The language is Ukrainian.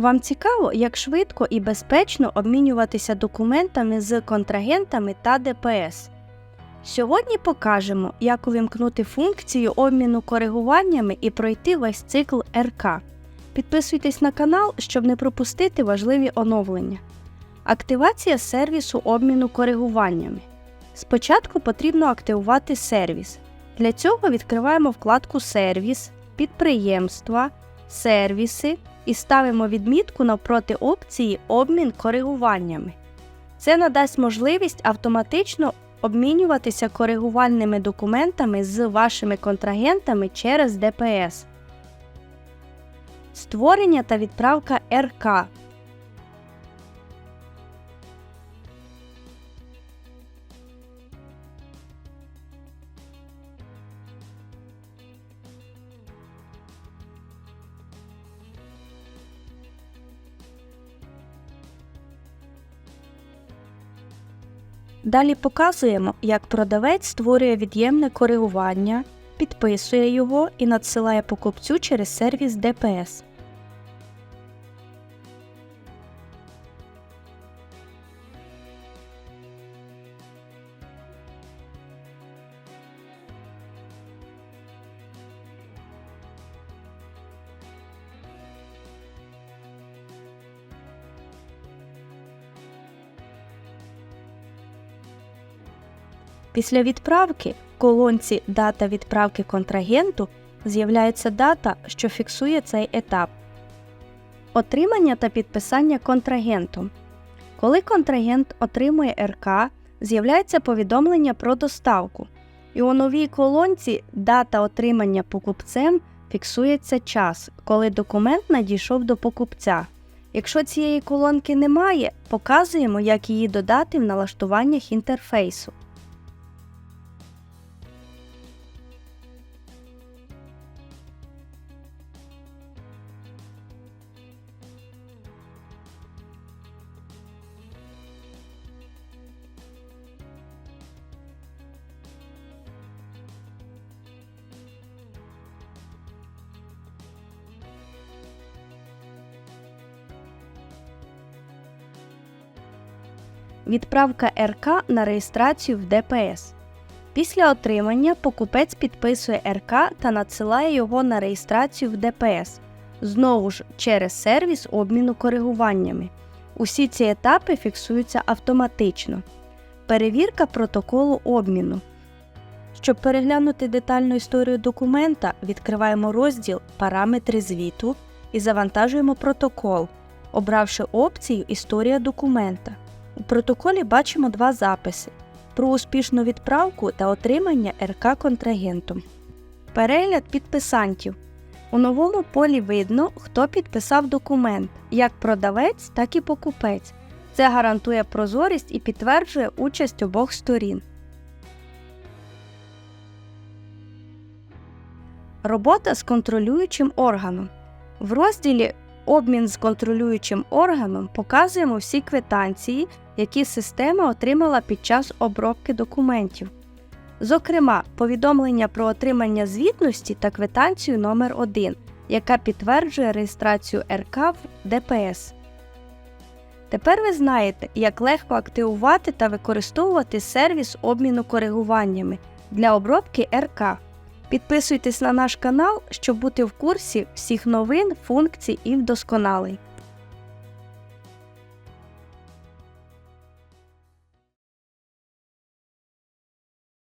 Вам цікаво, як швидко і безпечно обмінюватися документами з контрагентами та ДПС. Сьогодні покажемо, як увімкнути функцію обміну коригуваннями і пройти весь цикл РК. Підписуйтесь на канал, щоб не пропустити важливі оновлення. Активація сервісу обміну коригуваннями. Спочатку потрібно активувати сервіс. Для цього відкриваємо вкладку Сервіс, Підприємства, Сервіси і ставимо відмітку навпроти опції Обмін коригуваннями. Це надасть можливість автоматично обмінюватися коригувальними документами з вашими контрагентами через ДПС. Створення та відправка РК. Далі показуємо, як продавець створює від'ємне коригування, підписує його і надсилає покупцю через сервіс ДПС. Після відправки в колонці Дата відправки контрагенту з'являється дата, що фіксує цей етап. Отримання та підписання контрагентом. Коли контрагент отримує РК, з'являється повідомлення про доставку. І у новій колонці Дата отримання покупцем фіксується час, коли документ надійшов до покупця. Якщо цієї колонки немає, показуємо, як її додати в налаштуваннях інтерфейсу. Відправка РК на реєстрацію в ДПС. Після отримання покупець підписує РК та надсилає його на реєстрацію в ДПС, знову ж через сервіс обміну коригуваннями. Усі ці етапи фіксуються автоматично. Перевірка протоколу обміну. Щоб переглянути детальну історію документа, відкриваємо розділ Параметри звіту і завантажуємо протокол, обравши опцію Історія документа. У протоколі бачимо два записи про успішну відправку та отримання РК контрагентом. Перегляд підписантів. У новому полі видно, хто підписав документ, як продавець, так і покупець. Це гарантує прозорість і підтверджує участь обох сторін. Робота з контролюючим органом. В розділі Обмін з контролюючим органом показуємо всі квитанції, які система отримала під час обробки документів. Зокрема, повідомлення про отримання звітності та квитанцію номер 1 яка підтверджує реєстрацію РК в ДПС. Тепер ви знаєте, як легко активувати та використовувати сервіс обміну коригуваннями для обробки РК. Підписуйтесь на наш канал, щоб бути в курсі всіх новин, функцій і вдосконалень.